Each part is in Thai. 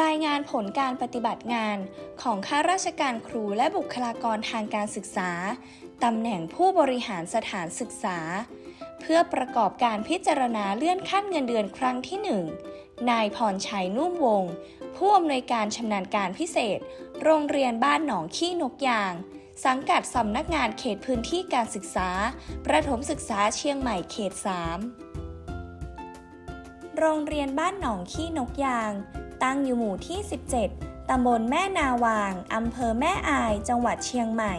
รายงานผลการปฏิบัติงานของข้าราชการครูและบุคลากรทางการศึกษา ตำแหน่งผู้บริหารสถานศึกษา เพื่อประกอบการพิจารณาเลื่อนขั้นเงินเดือนครั้งที่ 1 นายพรชัยนุ่มวงศ์ผู้อำนวยการชำนาญการพิเศษ โรงเรียนบ้านหนองขี้นกยาง สังกัดสำนักงานเขตพื้นที่การศึกษา ประถมศึกษาเชียงใหม่เขต 3 โรงเรียนบ้านหนองขี้นกยาง ตั้งอยู่หมู่ที่ 17 ตำบลแม่นาวาง อำเภอแม่อาย จังหวัดเชียงใหม่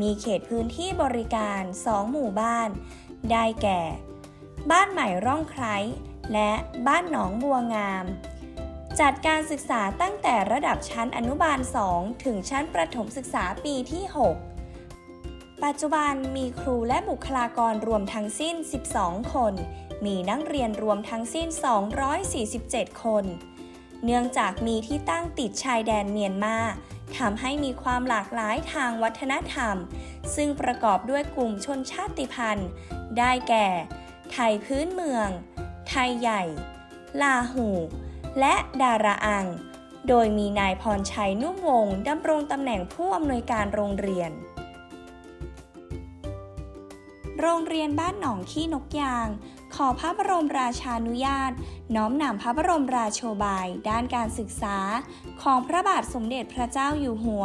มีเขตพื้นที่บริการ 2 หมู่บ้าน ได้แก่ บ้านใหม่ร่องไคร้ และบ้านหนองบัวงาม จัดการศึกษาตั้งแต่ระดับชั้นอนุบาล 2 ถึงชั้นประถมศึกษาปีที่ 6 ปัจจุบันมีครูและบุคลากรรวมทั้งสิ้น 12 คนมีนักเรียนรวมทั้งสิ้น 247 คน เนื่องจากมีที่ตั้งติดชายแดนเมียนมาทำให้มีความหลากหลายทางวัฒนธรรม ซึ่งประกอบด้วยกลุ่มชนชาติพันธุ์ ได้แก่ ไทยพื้นเมือง ไทยใหญ่ ลาหู และดาราอัง โดยมีนายพรชัยนุ่มวงศ์ดำรงตำแหน่งผู้อำนวยการโรงเรียน โรงเรียนบ้านหนองขี้นกยาง ขอพระบรมราชานุญาต น้อมนำพระบรมราโชบาย ด้านการศึกษา ของพระบาทสมเด็จพระเจ้าอยู่หัว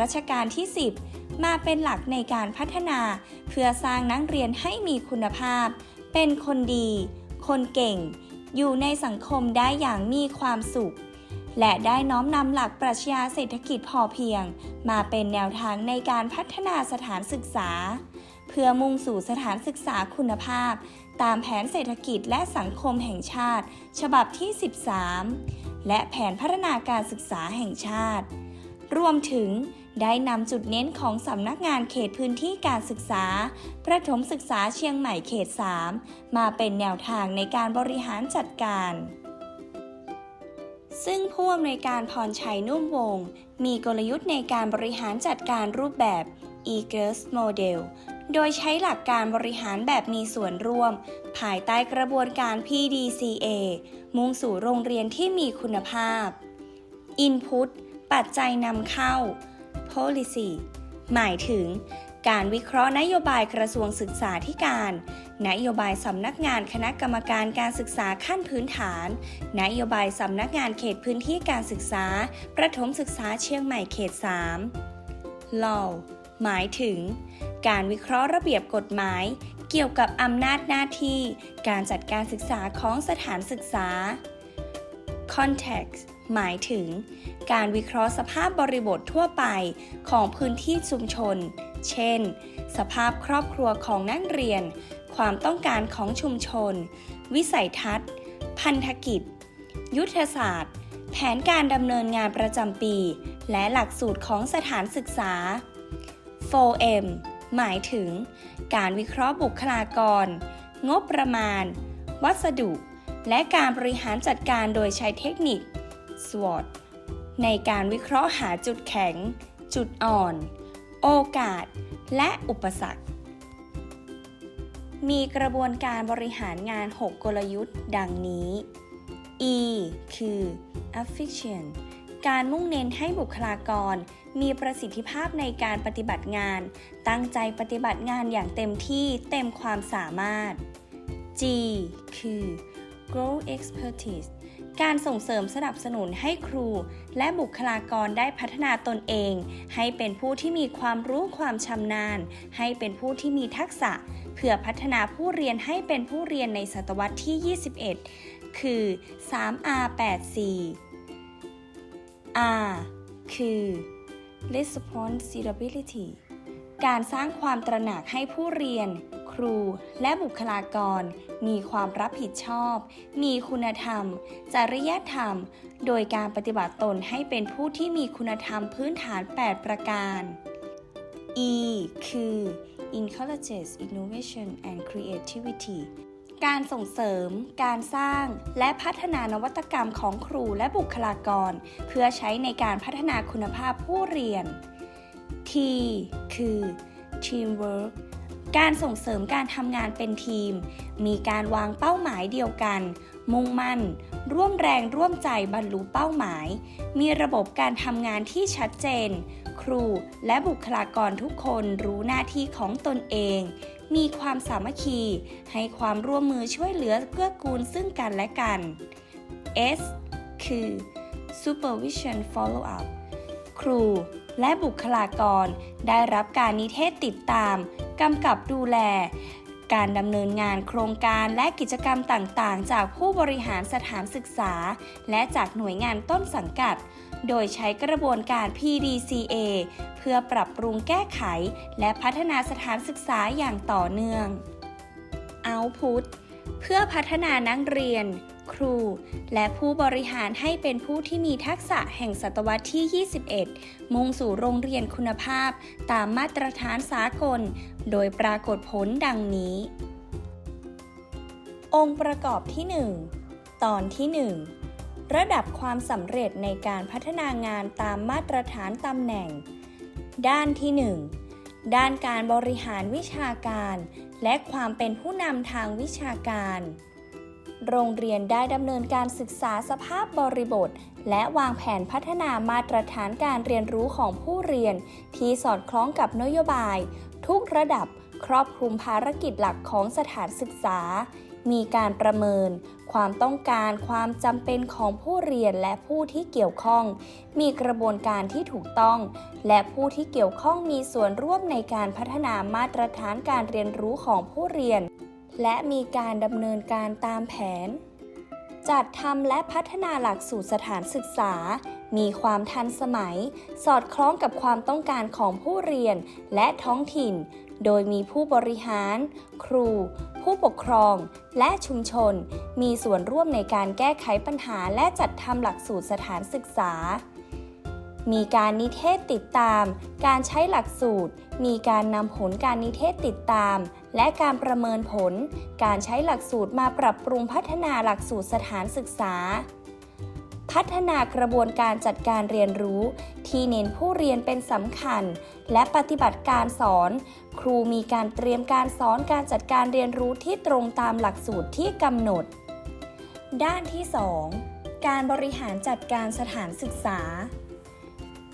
รัชกาลที่ 10 มาเป็นหลักในการพัฒนา เพื่อสร้างนักเรียนให้มีคุณภาพ เป็นคนดี คนเก่ง อยู่ในสังคมได้อย่างมีความสุขและได้น้อมนำหลักปรัชญาเศรษฐกิจพอเพียง มาเป็นแนวทางในการพัฒนาสถานศึกษา เพื่อมุ่งสู่สถานศึกษาคุณภาพ ตามแผนเศรษฐกิจและสังคมแห่งชาติ ฉบับที่ 13 และแผนพัฒนาการศึกษาแห่งชาติ รวมถึงได้นำจุดเน้นของสำนักงานเขตพื้นที่การศึกษา ประถมศึกษาเชียงใหม่เขต 3 มาเป็นแนวทางในการบริหารจัดการ ซึ่งผู้อำนวยการพรชัยนุ่มวงศ์มีกลยุทธ์ในการบริหารจัดการรูปแบบ e-girls model โดยใช้หลักการบริหารแบบมีส่วนร่วม ภายใต้กระบวนการ PDCA มุ่งสู่โรงเรียนที่มีคุณภาพ Input ปัจจัยนำเข้า Policy หมายถึงการวิเคราะห์นโยบายกระทรวงศึกษาธิการ นโยบายสำนักงานคณะกรรมการการศึกษาขั้นพื้นฐาน นโยบายสำนักงานเขตพื้นที่การศึกษา ประถมศึกษาเชียงใหม่เขต 3 Law หมายถึง การวิเคราะห์ระเบียบกฎหมาย เกี่ยวกับอำนาจหน้าที่ การจัดการศึกษาของสถานศึกษา Context หมายถึง การวิเคราะห์สภาพบริบททั่วไปของพื้นที่ชุมชน เช่น สภาพครอบครัวของนักเรียน ความต้องการของชุมชน วิสัยทัศน์ พันธกิจ ยุทธศาสตร์ แผนการดำเนินงานประจำปี และหลักสูตรของสถานศึกษา 4M หมายถึง การวิเคราะห์บุคลากร งบประมาณ วัสดุ และการบริหารจัดการโดยใช้เทคนิค SWOT ในการวิเคราะห์หาจุดแข็ง จุดอ่อน โอกาส และอุปสรรค มีกระบวนการบริหารงาน 6 กลยุทธ์ ดังนี้ E คือ efficient การมุ่งเน้นให้บุคลากร มีประสิทธิภาพในการปฏิบัติงาน ตั้งใจปฏิบัติงานอย่างเต็มที่เต็มความสามารถ G คือ grow expertise การส่งเสริมสนับสนุนให้ครู และบุคลากรได้พัฒนาตนเอง ให้เป็นผู้ที่มีความรู้ความชำนาญ ให้เป็นผู้ที่มีทักษะ เพื่อพัฒนาผู้เรียนให้เป็นผู้เรียนในศตวรรษที่ 21 คือ 3R84 R คือ responsibility การสร้างความตระหนักให้ผู้เรียน ครูและบุคลากร มีความรับผิดชอบ มีคุณธรรม จริยธรรม โดยการปฏิบัติตนให้เป็นผู้ที่มีคุณธรรมพื้นฐาน 8 ประการ E คือ encourages innovation and creativity การส่งเสริม การสร้าง และพัฒนานวัตกรรมของครูและบุคลากร เพื่อใช้ในการพัฒนาคุณภาพผู้เรียน T คือ teamwork การส่งเสริมการทำงานเป็นทีม มีการวางเป้าหมายเดียวกัน มุ่งมั่น ร่วมแรงร่วมใจบรรลุเป้าหมาย มีระบบการทำงานที่ชัดเจน ครูและบุคลากรทุกคนรู้หน้าที่ของตนเอง มีความสามัคคี ให้ความร่วมมือช่วยเหลือเกื้อกูลซึ่งกันและกัน S คือ supervision follow up ครูและบุคลากรได้รับการนิเทศติดตาม กำกับดูแล การดำเนินงานโครงการและกิจกรรมต่างๆ จากผู้บริหารสถานศึกษา และจากหน่วยงานต้นสังกัด โดยใช้กระบวนการ PDCA เพื่อปรับปรุงแก้ไข และพัฒนาสถานศึกษาอย่างต่อเนื่อง Output เพื่อพัฒนานักเรียน ครู และผู้บริหารให้เป็นผู้ที่มีทักษะแห่งศตวรรษที่ 21 มุ่งสู่โรงเรียนคุณภาพ ตามมาตรฐานสากล โดยปรากฏผลดังนี้ องค์ประกอบที่ 1 ตอนที่ 1 ระดับความสำเร็จในการพัฒนางานตามมาตรฐานตำแหน่ง ด้านที่ 1 ด้านการบริหารวิชาการ และความเป็นผู้นำทางวิชาการ โรงเรียนได้ดำเนินการศึกษาสภาพบริบท และวางแผนพัฒนามาตรฐานการเรียนรู้ของผู้เรียน ที่สอดคล้องกับนโยบาย ทุกระดับครอบคลุมภารกิจหลักของสถานศึกษา มีการประเมิน ความต้องการความจำเป็นของผู้เรียนและผู้ที่เกี่ยวข้อง มีกระบวนการที่ถูกต้อง และผู้ที่เกี่ยวข้องมีส่วนร่วมในการพัฒนามาตรฐานการเรียนรู้ของผู้เรียน และมีการดำเนินการตามแผน จัดทำและพัฒนาหลักสูตรสถานศึกษา มีความทันสมัย สอดคล้องกับความต้องการของผู้เรียนและท้องถิ่น โดยมีผู้บริหาร ครู ผู้ปกครอง และชุมชน มีส่วนร่วมในการแก้ไขปัญหาและจัดทำหลักสูตรสถานศึกษา มีการนิเทศติดตาม การใช้หลักสูตร มีการนำผลการนิเทศติดตาม และการประเมินผล การใช้หลักสูตรมาปรับปรุงพัฒนาหลักสูตรสถานศึกษา พัฒนากระบวนการจัดการเรียนรู้ ที่เน้นผู้เรียนเป็นสำคัญ และปฏิบัติการสอน ครูมีการเตรียมการสอนการจัดการเรียนรู้ที่ตรงตามหลักสูตรที่กำหนด ด้านที่ 2 การบริหารจัดการสถานศึกษา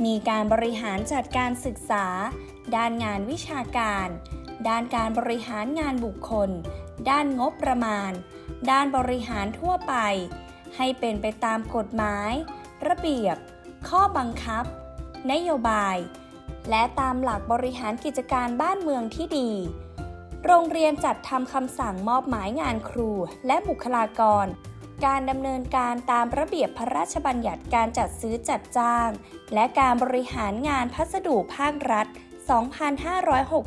มีการบริหารจัดการศึกษา ด้านงานวิชาการ ด้านการบริหารงานบุคคล ด้านงบประมาณ ด้านบริหารทั่วไป ให้เป็นไปตามกฎหมาย ระเบียบ ข้อบังคับ นโยบาย และตามหลักบริหารกิจการบ้านเมืองที่ดี โรงเรียนจัดทำคำสั่งมอบหมายงานครูและบุคลากร การดำเนินการตามระเบียบพระราชบัญญัติการจัดซื้อจัดจ้าง และการบริหารงานพัสดุภาครัฐ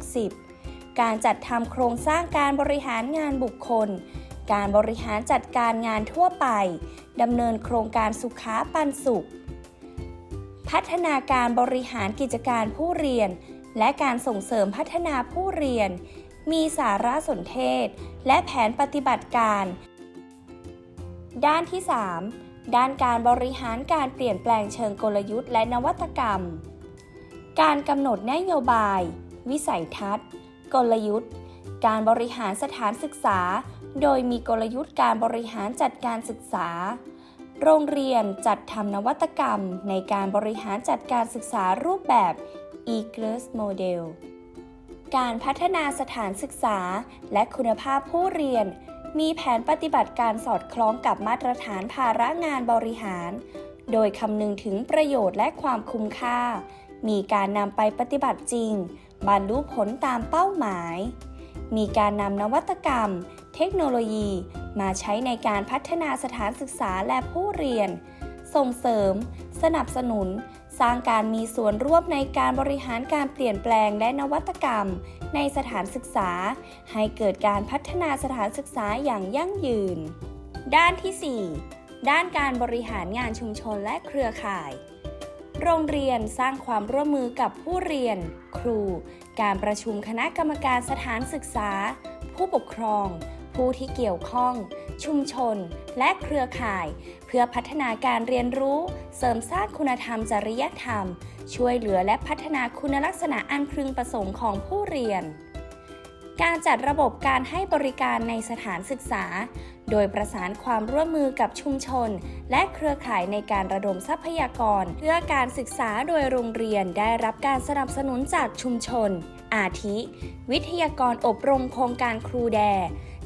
2560 การจัดทำโครงสร้างการบริหารงานบุคคล การบริหารจัดการงานทั่วไปดำเนินโครงการสุขาปันสุข พัฒนาการบริหารกิจการผู้เรียน และการส่งเสริมพัฒนาผู้เรียน มีสารสนเทศ และแผนปฏิบัติการ ด้านที่ 3 ด้านการบริหารการเปลี่ยนแปลงเชิงกลยุทธ์และนวัตกรรม การกำหนดนโยบาย วิสัยทัศน์ กลยุทธ์ การบริหารสถานศึกษา โดยมีกลยุทธ์การบริหารจัดการศึกษา โรงเรียนจัดทำนวัตกรรม ในการบริหารจัดการศึกษารูปแบบ e g l e s Model การพัฒนาสถานศึกษาและคุณภาพผู้เรียน มีแผนปฏิบัติการสอดคล้องกับมาตรฐานภาระงานบริหาร โดยคำนึงถึงประโยชน์และความคุ้มค่า มีการนำไปปฏิบัติจริง บรรลุผลตามเป้าหมาย มีการนำนวัตกรรม เทคโนโลยี มาใช้ในการพัฒนาสถานศึกษาและผู้เรียน ส่งเสริม สนับสนุน สร้างการมีส่วนร่วมในการบริหารการเปลี่ยนแปลงและนวัตกรรม ในสถานศึกษา ให้เกิดการพัฒนาสถานศึกษาอย่างยั่งยืน ด้านที่ 4 ด้านการบริหารงานชุมชนและเครือข่าย โรงเรียนสร้างความร่วมมือกับผู้เรียน ครู การประชุมคณะกรรมการสถานศึกษา ผู้ปกครอง ผู้ที่เกี่ยวข้อง ชุมชน และเครือข่าย เพื่อพัฒนาการเรียนรู้ เสริมสร้างคุณธรรมจริยธรรม ช่วยเหลือและพัฒนาคุณลักษณะอันพึงประสงค์ของผู้เรียน การจัดระบบการให้บริการในสถานศึกษา โดยประสานความร่วมมือกับชุมชน และเครือข่ายในการระดมทรัพยากร เพื่อการศึกษาโดยโรงเรียนได้รับการสนับสนุนจากชุมชนอาทิ วิทยากรอบรมโครงการครูแด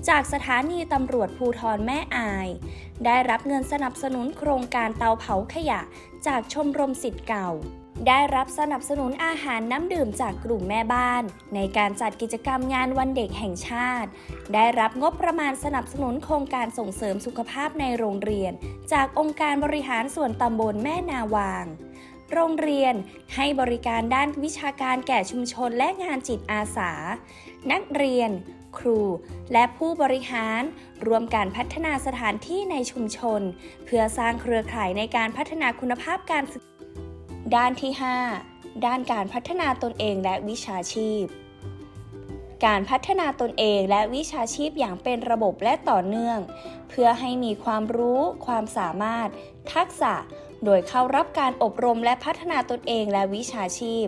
จากสถานีตำรวจภูทรแม่อาย ได้รับเงินสนับสนุนโครงการเตาเผาขยะ จากชมรมสิทธิ์เก่า ได้รับสนับสนุนอาหารน้ำดื่มจากกลุ่มแม่บ้าน ในการจัดกิจกรรมงานวันเด็กแห่งชาติ ได้รับงบประมาณสนับสนุนโครงการส่งเสริมสุขภาพในโรงเรียน จากองค์การบริหารส่วนตำบลแม่นาวางโรงเรียนให้บริการด้านวิชาการแก่ชุมชนและงานจิตอาสา นักเรียน ครู และผู้บริหารรวมการพัฒนาสถานที่ในชุมชน เพื่อสร้างเครือข่ายในการพัฒนาคุณภาพการศึกษาด้านที่ 5 ด้านการพัฒนาตนเองและวิชาชีพ การพัฒนาตนเองและวิชาชีพอย่างเป็นระบบและต่อเนื่อง เพื่อให้มีความรู้ ความสามารถ ทักษะ โดยเข้ารับการอบรมและพัฒนาตนเองและวิชาชีพ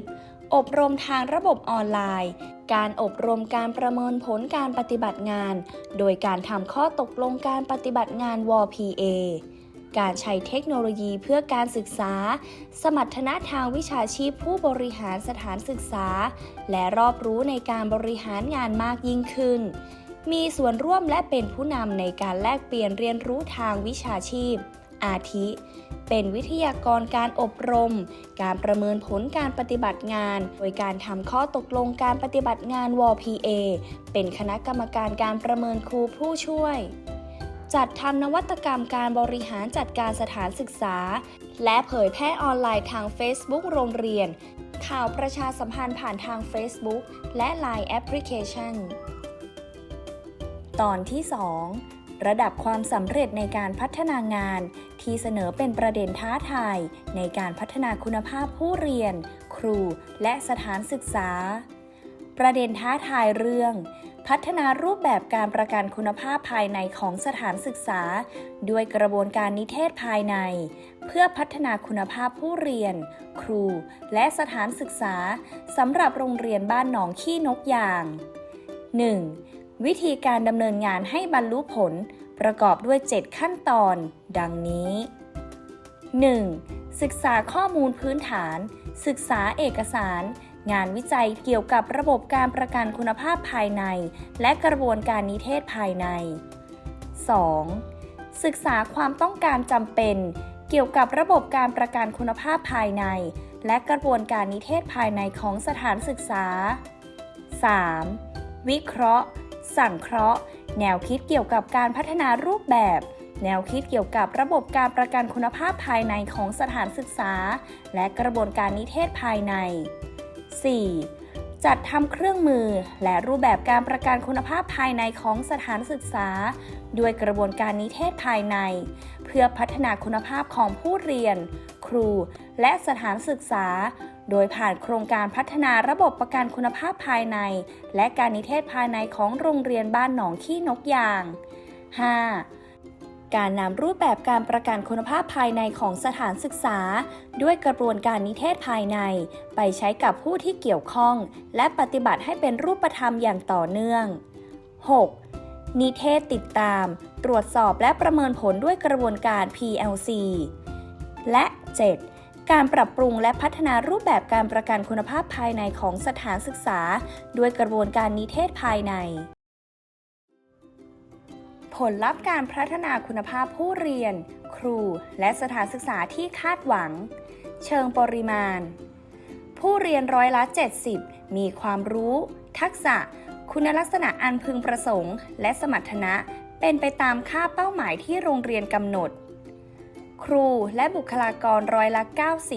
อบรมทางระบบออนไลน์ การอบรมการประเมินผลการปฏิบัติงาน โดยการทำข้อตกลงการปฏิบัติงาน WPA การใช้เทคโนโลยีเพื่อการศึกษา สมรรถนะทางวิชาชีพผู้บริหารสถานศึกษา และรอบรู้ในการบริหารงานมากยิ่งขึ้น มีส่วนร่วมและเป็นผู้นำในการแลกเปลี่ยนเรียนรู้ทางวิชาชีพ อาทิ เป็นวิทยากรการอบรม การประเมินผลการปฏิบัติงาน โดยการทำข้อตกลงการปฏิบัติงาน WPA เป็นคณะกรรมการการประเมินครูผู้ช่วย จัดทำนวัตกรรมการบริหารจัดการสถานศึกษา และเผยแพร่ออนไลน์ทาง Facebook โรงเรียน ข่าวประชาสัมพันธ์ผ่านทาง Facebook และ Line Application ตอนที่ 2 ระดับความสำเร็จในการพัฒนางาน ที่เสนอเป็นประเด็นท้าทาย ในการพัฒนาคุณภาพผู้เรียน ครู และสถานศึกษา ประเด็นท้าทายเรื่อง พัฒนารูปแบบการประกันคุณภาพภายในของสถานศึกษา ด้วยกระบวนการนิเทศภายใน เพื่อพัฒนาคุณภาพผู้เรียน ครู และสถานศึกษาสำหรับโรงเรียนบ้านหนองขี้นกยาง 1. วิธีการดำเนินงานให้บรรลุผลประกอบด้วย 7 ขั้นตอน ดังนี้ 1. ศึกษาข้อมูลพื้นฐาน ศึกษาเอกสาร งานวิจัยเกี่ยวกับระบบการประกันคุณภาพภายใน และกระบวนการนิเทศภายใน 2. ศึกษาความต้องการจำเป็น เกี่ยวกับระบบการประกันคุณภาพภายใน และกระบวนการนิเทศภายในของสถานศึกษา 3. วิเคราะห์ สั่งเคราะห์ แนวคิดเกี่ยวกับการพัฒนารูปแบบ แนวคิดเกี่ยวกับระบบการประกันคุณภาพภายในของสถานศึกษา และกระบวนการนิเทศภายใน 4. จัดทำเครื่องมือและรูปแบบการประกันคุณภาพภายในของสถานศึกษา ด้วยกระบวนการนิเทศภายใน เพื่อพัฒนาคุณภาพของผู้เรียน ครู และสถานศึกษา โดยผ่านโครงการพัฒนาระบบประกันคุณภาพภายใน และการนิเทศภายในของโรงเรียนบ้านหนองขี้นกยาง 5. การนำรูปแบบการประกันคุณภาพภายในของสถานศึกษา ด้วยกระบวนการนิเทศภายใน ไปใช้กับผู้ที่เกี่ยวข้อง และปฏิบัติให้เป็นรูปธรรมอย่างต่อเนื่อง 6. นิเทศติดตาม ตรวจสอบและประเมินผลด้วยกระบวนการ PLC และ 7. การปรับปรุงและพัฒนารูปแบบการประกันคุณภาพภายในของสถานศึกษา ด้วยกระบวนการนิเทศภายใน ผลลัพธ์การพัฒนาคุณภาพผู้เรียน ครู และสถานศึกษาที่คาดหวัง เชิงปริมาณ ผู้เรียนร้อยละ 70 มีความรู้ ทักษะ คุณลักษณะอันพึงประสงค์ และสมรรถนะ เป็นไปตามค่าเป้าหมายที่โรงเรียนกำหนด ครูและบุคลากรร้อยละ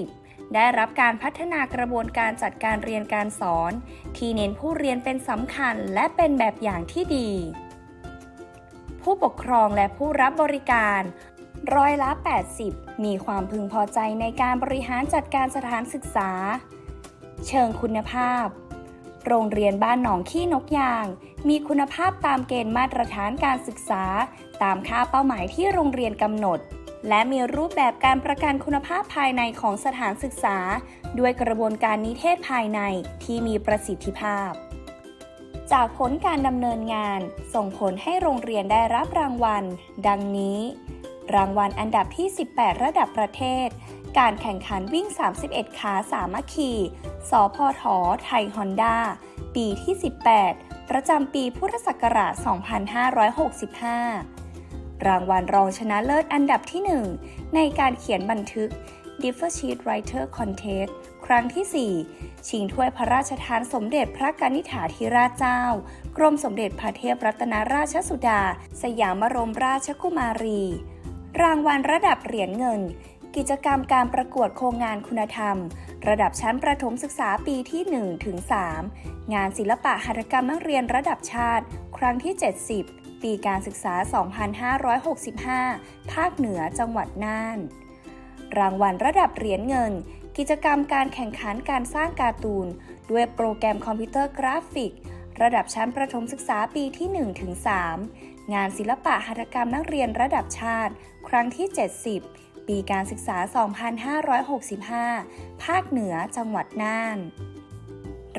90 ได้รับการพัฒนากระบวนการจัดการเรียนการสอน ที่เน้นผู้เรียนเป็นสำคัญและเป็นแบบอย่างที่ดี ผู้ปกครองและผู้รับบริการร้อยละ 80 มีความพึงพอใจในการบริหารจัดการสถานศึกษา เชิงคุณภาพ โรงเรียนบ้านหนองขี้นกยาง มีคุณภาพตามเกณฑ์มาตรฐานการศึกษา ตามค่าเป้าหมายที่โรงเรียนกำหนด และมีรูปแบบการประกันคุณภาพภายในของสถานศึกษา ด้วยกระบวนการนิเทศภายในที่มีประสิทธิภาพ จากผลการดำเนินงาน ส่งผลให้โรงเรียนได้รับรางวัล ดังนี้ รางวัลอันดับที่ 18 ระดับประเทศ การแข่งขันวิ่ง 31 ขาสามัคคี สพทไทยฮอนด้า ปีที่ 18 ประจำปีพุทธศักราช 2565 รางวัลรองชนะเลิศอันดับที่ 1 ในการเขียนบันทึก d i f f e r Sheet Writer Contest ครั้งที่ 4 ชิงถ้วยพระราชทานสมเด็จพระกนิษฐาธิราชเจ้า กรมสมเด็จพระเทพรัตนราชสุดา สยามบรมราชกุมารี รางวัลระดับเหรียญเงิน กิจกรรมการประกวดโครงงานคุณธรรม ระดับชั้นประถมศึกษาปีที่1ถึง3งานศิลปะหัตถกรรมนักเรียนระดับชาติ ครั้งที่ 70 ปีการศึกษา 2565 ภาคเหนือจังหวัดน่าน รางวัลระดับเหรียญเงิน กิจกรรมการแข่งขันการสร้างการ์ตูน ด้วยโปรแกรมคอมพิวเตอร์กราฟิก ระดับชั้นประถมศึกษาปีที่1ถึง3งานศิลปะหัตถกรรมนักเรียนระดับชาติ ครั้งที่ 70 ปีการศึกษา 2565 ภาคเหนือจังหวัดน่าน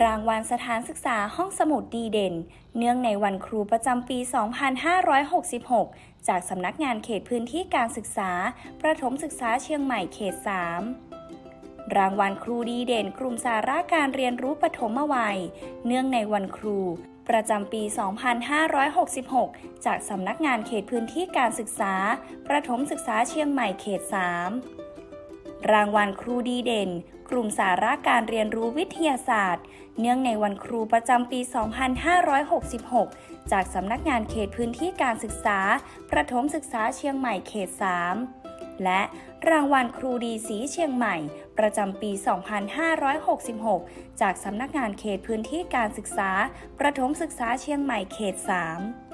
รางวัลสถานศึกษาห้องสมุดดีเด่น เนื่องในวันครูประจำปี 2566 จากสำนักงานเขตพื้นที่การศึกษา ประถมศึกษาเชียงใหม่เขต 3รางวัลครูดีเด่นกลุ่มสาระการเรียนรู้ปฐมวัย เนื่องในวันครู ประจำปี 2566 จากสำนักงานเขตพื้นที่การศึกษา ประถมศึกษาเชียงใหม่เขต 3 รางวัลครูดีเด่น กลุ่มสาระการเรียนรู้วิทยาศาสตร์ เนื่องในวันครูประจำปี 2566 จากสำนักงานเขตพื้นที่การศึกษา ประถมศึกษาเชียงใหม่เขต 3 และรางวัลครูดีสีเชียงใหม่ ประจำปี 2566 จากสำนักงานเขตพื้นที่การศึกษา ประถมศึกษาเชียงใหม่เขต 3